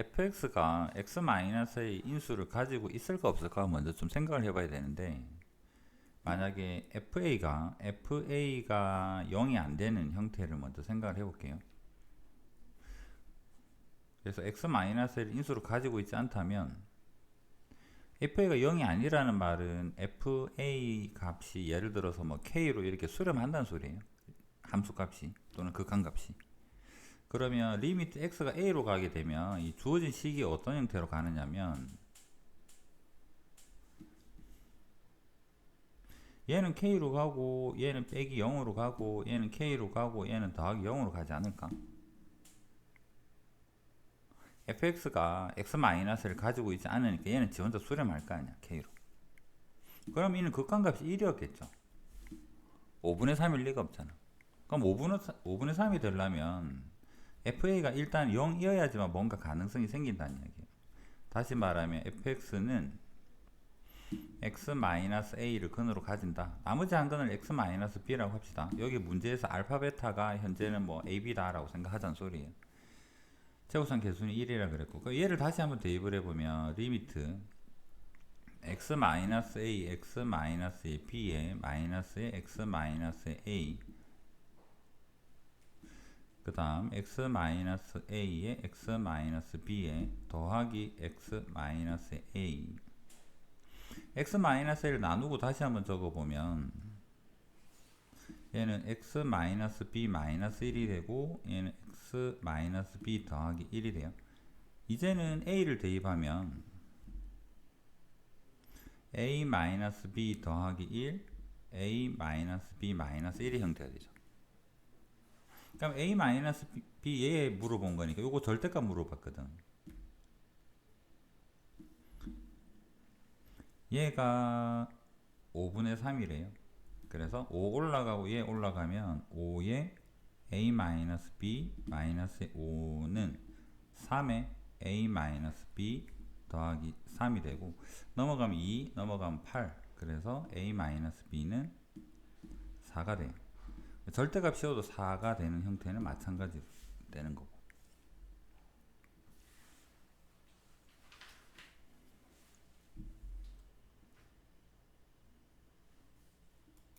fx가 x-의 인수를 가지고 있을까 없을까 먼저 좀 생각을 해봐야 되는데 만약에 fa가 fa가 0이 안 되는 형태를 먼저 생각을 해볼게요. 그래서 x-를 인수를 가지고 있지 않다면 fa가 0이 아니라는 말은 fa 값이 예를 들어서 뭐 k로 이렇게 수렴한다는 소리예요. 함수 값이 또는 극한 값이. 그러면 리미트 x가 a로 가게 되면 이 주어진 식이 어떤 형태로 가느냐면 얘는 k로 가고 얘는 빼기 0으로 가고 얘는 k로 가고 얘는 더하기 0으로 가지 않을까? fx가 x-를 가지고 있지 않으니까 얘는 지 혼자 수렴할 거 아니야 k로. 그럼 이는 극한값이 1이었겠죠. 5분의 3일 리가 없잖아. 그럼 5분의, 3, 5분의 3이 되려면 fa가 일단 0이어야지만 뭔가 가능성이 생긴다는 이야기예요. 다시 말하면 fx는 x-a를 근으로 가진다. 나머지 한 근을 x-b라고 합시다. 여기 문제에서 알파 베타가 현재는 뭐 ab다 라고 생각하자는 소리예요. 최우선 개수는 1이라 그랬고 그 얘를 다시 한번 대입을 해보면 리미트 x-a x-a b에 마이너스의 x-a 그 다음 x-a에 x-b에 더하기 x-a x-a를 나누고 다시 한번 적어보면 얘는 x-b-1이 되고 얘는 x-b 더하기 1이 돼요. 이제는 a를 대입하면 a-b 더하기 1 a-b-1의 형태가 되죠. 그럼 a-b 얘 물어본 거니까 요거 절대값 물어봤거든. 얘가 5분의 3이래요. 그래서 5 올라가고 얘 올라가면 5에 a-b 마이너스 5는 3에 a-b 더하기 3이 되고 넘어가면 2 넘어가면 8 그래서 a-b는 4가 돼요 절대값 씌워도 4가 되는 형태는 마찬가지로 되는 거고